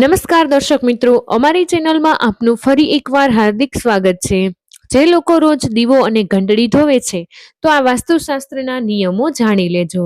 નમસ્કાર દર્શક મિત્રો, અમારી ચેનલમાં આપનું ફરી એકવાર હાર્દિક સ્વાગત છે. જે લોકો રોજ દીવો અને ઘંટડી ધોવે છે, તો આ વાસ્તુશાસ્ત્રના નિયમો જાણી લેજો.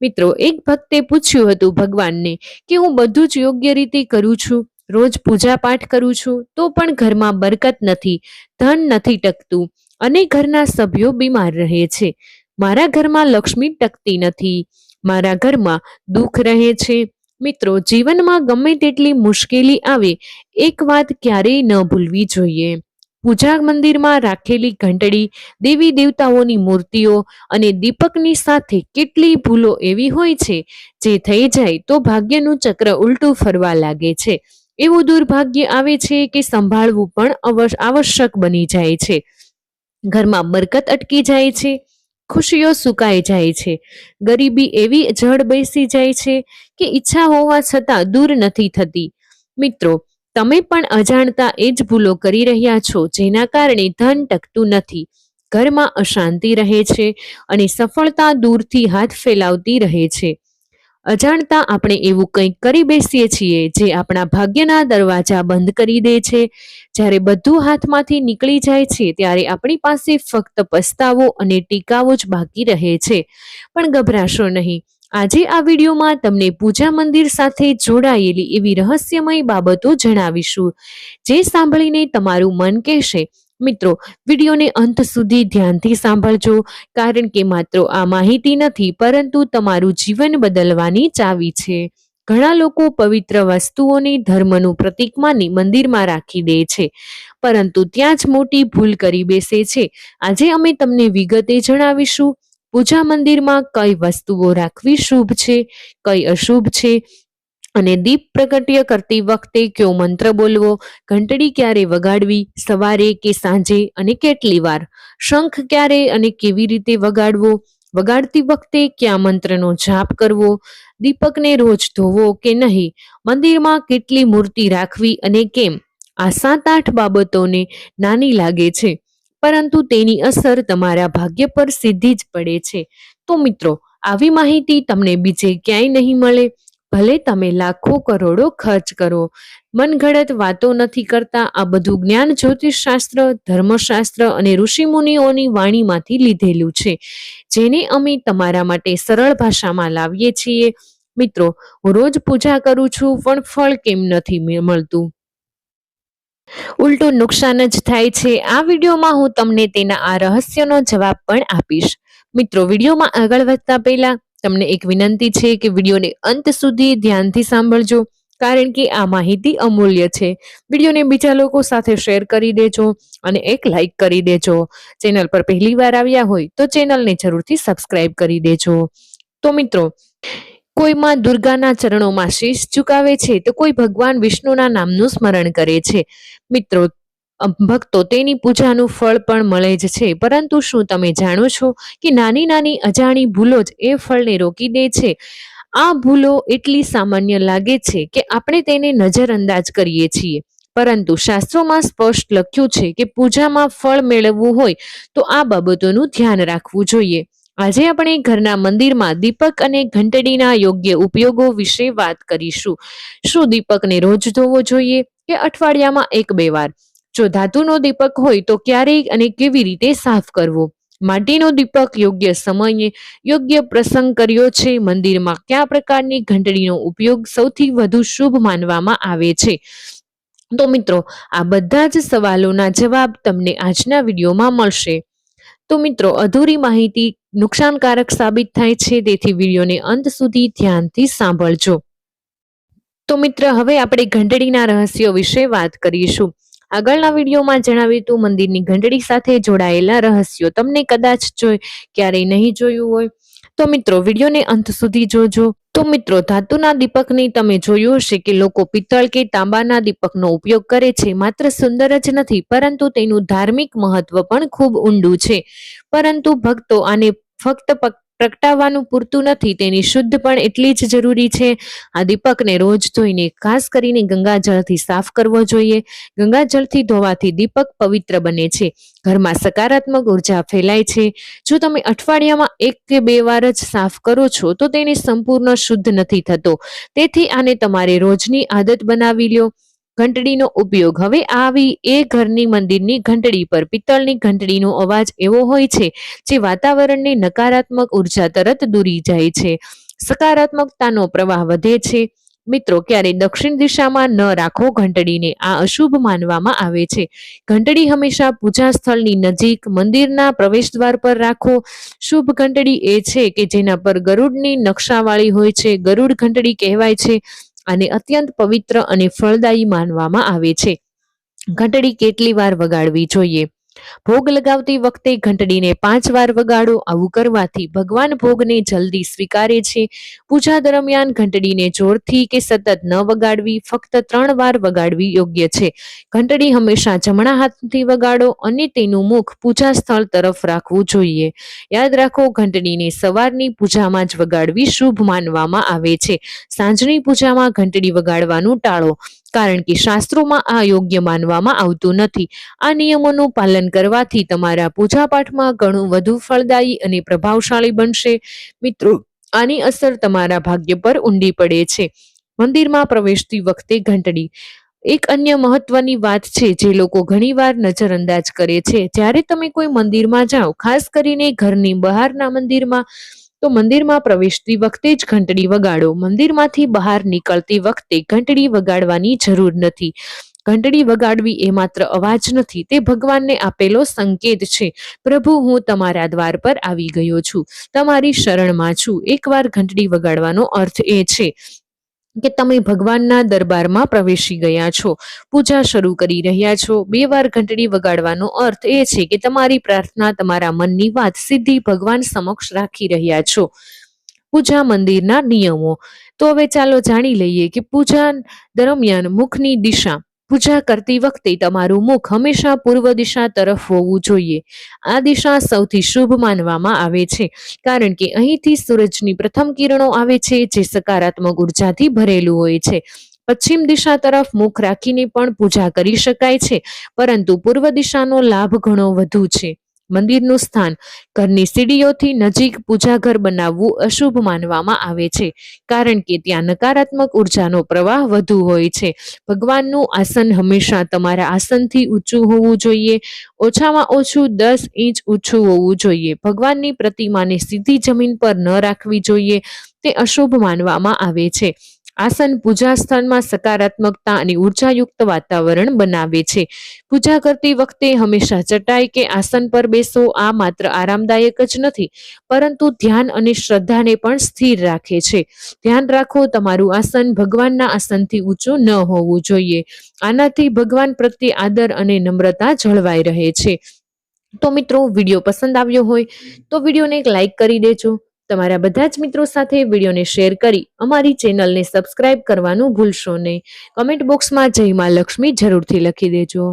મિત્રો, એક ભક્તે પૂછ્યું હતું ભગવાનને કે હું બધું જ યોગ્ય રીતે કરું છું? રોજ પૂજા પાઠ કરું છું, તો પણ ઘરમાં બરકત નથી, ધન નથી ટકતું, અને ઘરના સભ્યો બીમાર રહે છે. મારા ઘરમાં લક્ષ્મી ટકતી નથી, મારા ઘરમાં દુઃખ રહે છે મિત્રો, જીવનમાં ગમે તેટલી મુશ્કેલી આવે, એક વાત ક્યારેય ન ભૂલવી જોઈએ. પૂજા મંદિરમાં રાખેલી ઘંટડી, દેવી દેવતાઓની મૂર્તિઓ અને દીપકની સાથે કેટલી ભૂલો એવી હોય છે, જે થઈ જાય તો ભાગ્યનું ચક્ર ઉલટું ફરવા લાગે છે. એવું દુર્ભાગ્ય આવે છે કે સંભાળવું પણ આવશ્યક બની જાય છે. ઘરમાં બરકત અટકી જાય છે. ખુશીઓ સુકાઈ જાય છે. ગરીબી એવી જડ બેસી જાય છે કે ઈચ્છા હોવા છતાં દૂર નથી થતી. મિત્રો, તમે પણ અજાણતા એ જ ભૂલો કરી રહ્યા છો જેના કારણે ધન ટકતું નથી. ઘરમાં અશાંતિ રહે છે અને સફળતા દૂરથી હાથ ફેલાવતી રહે છે. અજાણતા આપણે એવું કંઈક કરી બેસીએ છીએ જે આપણા ભાગ્યના દરવાજા બંધ કરી દે છે. જ્યારે બધું હાથમાંથી નીકળી જાય છે ત્યારે આપણી પાસે ફક્ત પસ્તાવો અને ટીકાઓ જ બાકી રહે છે. પણ ગભરાશો નહીં. આજે આ વિડીયોમાં તમને પૂજા મંદિર સાથે જોડાયેલી એવી રહસ્યમય બાબતો જણાવીશું, જે સાંભળીને તમારું મન કહેશે મિત્રો, વિડીયોને અંત સુધી ધ્યાનથી સાંભળજો, કારણ કે માત્ર આ માહિતી નથી, પરંતુ તમારું જીવન બદલવાની ચાવી છે. ઘણા લોકો પવિત્ર વસ્તુઓને ધર્મનું પ્રતીક માની મંદિરમાં રાખી દે છે, પરંતુ ત્યાં જ મોટી ભૂલ કરી બેસે છે. આજે અમે તમને વિગતે જણાવીશું, પૂજા મંદિરમાં કઈ વસ્તુઓ રાખવી શુભ છે, કઈ અશુભ છે અને દીપ પ્રગટ્ય કરતી વખતે કયો મંત્ર બોલવો? ઘંટડી ક્યારે વગાડવી? સવારે કે સાંજે? અને કેટલી વાર? શંખ ક્યારે અને કેવી રીતે વગાડવો? વગાડતી વખતે કયા મંત્રનો જાપ કરવો? દીપકને રોજ ધોવો કે નહીં? મંદિરમાં કેટલી મૂર્તિ રાખવી અને કેમ? આ સાત આઠ બાબતોને નાની લાગે છે, પરંતુ તેની અસર તમારા ભાગ્ય પર સીધી જ પડે છે. તો મિત્રો, આવી માહિતી તમને બીજે ક્યાંય નહીં મળે. ભલે તમે લાખો કરોડો ખર્ચ કરો મનગઢત વાતો નથી કરતા, આ બધું જ્ઞાન જ્યોતિષશાસ્ત્ર, ધર્મશાસ્ત્ર અને ઋષિમુનિઓની વાણીમાંથી લીધેલું છે. જેને અમે તમારા માટે સરળ ભાષામાં લાવીએ છીએ. મિત્રો, હું રોજ પૂજા કરું છું, પણ ફળ કેમ નથી મળતું? ઉલટું નુકસાન જ થાય છે. આ વિડીયોમાં હું તમને તેના આ રહસ્યનો જવાબ પણ આપીશ. મિત્રો, વિડીયોમાં આગળ વધતા પહેલા તમને એક વિનંતી છે કે વિડીયોને અંત સુધી ધ્યાનથી સાંભળજો, કારણ કે આ માહિતી અમૂલ્ય છે. વિડીયોને બીજા લોકો સાથે શેર કરી દેજો અને એક લાઈક કરી દેજો. ચેનલ પર પહેલી વાર આવ્યા હોય તો ચેનલને જરૂરથી સબસ્ક્રાઇબ કરી દેજો. તો મિત્રો, કોઈ માં દુર્ગાના ચરણોમાં શીશ ઝુકાવે છે તો કોઈ ભગવાન વિષ્ણુના નામનું સ્મરણ કરે છે. મિત્રો ભક્તો તેની પૂજાનું ફળ પણ મળે જ છે. પરંતુ શું તમે જાણો છો કે નાની નાની અજાણી ભૂલો જ એ ફળને રોકી દે છે? આ ભૂલો એટલી સામાન્ય લાગે છે કે આપણે તેને નજરઅંદાજ કરીએ છીએ. પરંતુ શાસ્ત્રોમાં સ્પષ્ટ લખ્યું છે કે પૂજામાં ફળ મેળવવું હોય તો આ બાબતોનું ધ્યાન રાખવું જોઈએ. આજે આપણે ઘરના મંદિરમાં દીપક અને ઘંટડીના યોગ્ય ઉપયોગો વિશે વાત કરીશું. શું દીપકને રોજ ધોવો જોઈએ કે અઠવાડિયામાં એક બે વાર? જો ધાતુનો દીપક હોય તો ક્યારેય અને કેવી રીતે સાફ કરવો? માટીનો દીપક યોગ્ય સમયે યોગ્ય પ્રસંગ કર્યો છે? મંદિરમાં કયા પ્રકારની ઘંટડીનો ઉપયોગ સૌથી વધુ શુભ માનવામાં આવે છે? તો મિત્રો, આ બધા જ સવાલોના જવાબ તમને આજના વિડીયોમાં મળશે. તો મિત્રો, અધૂરી માહિતી નુકસાનકારક સાબિત થાય છે, તેથી વિડીયોને અંત સુધી ધ્યાનથી સાંભળજો. તો મિત્ર, હવે આપણે ઘંટડીના રહસ્યો વિશે વાત કરીશું. આગળના વિડીયોમાં જણાવ્યું હતું, મંદિરની ઘંટડી સાથે જોડાયેલા રહસ્યો. તમને કદાચ જોઈ ક્યારેય નહીં જોયું હોય. તો મિત્રો, વિડીયોને અંત સુધી જોજો. તો મિત્રો, ધાતુના દીપકની તમે જોયું હશે કે લોકો પિત્તળ કે તાંબાના દીપકનો ઉપયોગ કરે છે. માત્ર સુંદર જ નથી, પરંતુ તેનું ધાર્મિક મહત્વ પણ ખૂબ ઊંડું છે. પરંતુ ભક્તો આને ફક્ત પ્રગટાવવાનું પૂરતું નથી. તેની શુદ્ધ પણ એટલી જ જરૂરી છે. આ દીપકને રોજ ધોઈને ખાસ કરીને ગંગાજળથી સાફ કરવો જોઈએ. ગંગાજળથી ધોવાથી દીપક પવિત્ર બને છે. ઘરમાં સકારાત્મક ઊર્જા ફેલાય છે. જો તમે અઠવાડિયામાં એક કે બે વાર જ સાફ કરો છો, તો તેને સંપૂર્ણ શુદ્ધ નથી થતો. તેથી આને તમારે રોજની આદત બનાવી લ્યો ઘંટડીનો ઉપયોગ. હવે આવી એ ઘરની મંદિરની ઘંટડી પર, પિત્તળની ઘંટડીનો અવાજ એવો હોય છે, જે વાતાવરણની નકારાત્મક ઊર્જા તરત દૂરી જાય છે. સકારાત્મકતાનો પ્રવાહ વધે છે. મિત્રો, ક્યારે દક્ષિણ દિશામાં ન રાખો ઘંટડીને, આ અશુભ માનવામાં આવે છે. ઘંટડી હંમેશા પૂજા સ્થળની નજીક મંદિરના પ્રવેશદ્વાર પર રાખો. શુભ ઘંટડી એ છે કે જેના પર ગરુડની નકશાવાળી હોય છે. ગરુડ ઘંટડી કહેવાય છે. અને અત્યંત પવિત્ર અને ફળદાયી માનવામાં આવે છે. ઘંટડી કેટલી વાર વગાડવી જોઈએ? ભોગ લગાવતી વખતે ઘંટડીને પાંચ વાર વગાડો. આવું કરવાથી ભગવાન ભોગને જલ્દી સ્વીકારે છે. પૂજા દરમિયાન ઘંટડીને જોરથી કે સતત ન વગાડવી, ફક્ત ત્રણ વાર વગાડવી યોગ્ય છે. ઘંટડી હંમેશા જમણા હાથથી વગાડો અને તેનું મુખ પૂજા સ્થળ તરફ રાખવું જોઈએ. યાદ રાખો, ઘંટડીને સવારની પૂજામાં જ વગાડવી શુભ માનવામાં આવે છે. સાંજની પૂજામાં ઘંટડી વગાડવાનું ટાળો. કારણ કે શાસ્ત્રોમાં આ યોગ્ય માનવામાં આવતું નથી. આ નિયમોનું પાલન કરવાથી તમારા પૂજાપાઠમાં ઘણું વધુ ફળદાયી અને પ્રભાવશાળી બનશે. મિત્રો, આની અસર તમારા ભાગ્ય પર ઊંડી પડે છે. મંદિરમાં પ્રવેશતી વખતે ઘંટડી. એક અન્ય મહત્વની વાત છે જે લોકો ઘણીવાર નજરઅંદાજ કરે છે. જ્યારે તમે કોઈ મંદિરમાં જાઓ, ખાસ કરીને ઘરની બહારના મંદિરમાં તો મંદિરમાં પ્રવેશતી વખતે જ ઘંટડી વગાડો. મંદિરમાંથી બહાર નીકળતી વખતે ઘંટડી વગાડવાની જરૂર નથી. ઘંટડી વગાડવી એ માત્ર અવાજ નથી, તે ભગવાનને આપેલો સંકેત છે. પ્રભુ, હું તમારા દ્વાર પર આવી ગયો છું. તમારી શરણમાં છું. એકવાર ઘંટડી વગાડવાનો અર્થ એ છે. કે તમે ભગવાનના દરબારમાં પ્રવેશી ગયા છો, પૂજા શરૂ કરી રહ્યા છો. બે વાર ઘંટડી વગાડવાનો અર્થ એ છે કે તમારી પ્રાર્થના તમારા મનની વાત સીધી ભગવાન સમક્ષ રાખી રહ્યા છો. પૂજા મંદિરના નિયમો. તો હવે ચાલો જાણી લઈએ કે પૂજા દરમિયાન મુખની દિશા. પૂજા કરતી વખતે તમારું મુખ હંમેશા પૂર્વ દિશા તરફ હોવું જોઈએ. આ દિશા સૌથી શુભ માનવામાં આવે છે, કારણ કે અહીંથી સૂરજની પ્રથમ કિરણો આવે છે, જે સકારાત્મક ઉર્જાથી ભરેલું હોય છે. પશ્ચિમ દિશા તરફ મુખ રાખીને પણ પૂજા કરી શકાય છે, પરંતુ પૂર્વ દિશાનો લાભ ઘણો વધુ છે. મંદિરનું સ્થાન. ઘરની સીડીઓથી નજીક પૂજાઘર બનાવવું અશુભ માનવામાં આવે છે, કારણ કે ત્યાં નકારાત્મક ઉર્જાનો પ્રવાહ વધુ હોય છે. ભગવાનનું આસન હંમેશા તમારા આસનથી ઊંચું હોવું જોઈએ, ઓછામાં ઓછું દસ ઇંચ ઊંચું હોવું જોઈએ. ભગવાનની પ્રતિમાને સીધી જમીન પર ન રાખવી જોઈએ, તે અશુભ માનવામાં આવે છે. આસન પૂજા સ્થાનમાં સકારાત્મકતા અને ઉર્જાયુક્ત વાતાવરણ બનાવે છે. પૂજા કરતી વખતે હંમેશા ચટાઈ કે આસન પર બેસો, આ માત્ર આરામદાયક જ નથી, પરંતુ ધ્યાન અને શ્રદ્ધાને પણ સ્થિર રાખે છે. ધ્યાન રાખો, તમારું આસન ભગવાનના આસનથી ઊંચું ન હોવું જોઈએ. આનાથી ભગવાન પ્રત્યે આદર અને નમ્રતા જળવાઈ રહે છે. તો મિત્રો, વીડિયો પસંદ આવ્યો હોય તો વિડીયોને એક લાઈક કરી દેજો. તમારા બધા જ મિત્રો સાથે વિડીયોને શેર કરી અમારી ચેનલને સબસ્ક્રાઇબ કરવાનું ભૂલશો નહીં. કમેન્ટ બોક્સમાં જય મા લક્ષ્મી જરૂરથી લખી દેજો.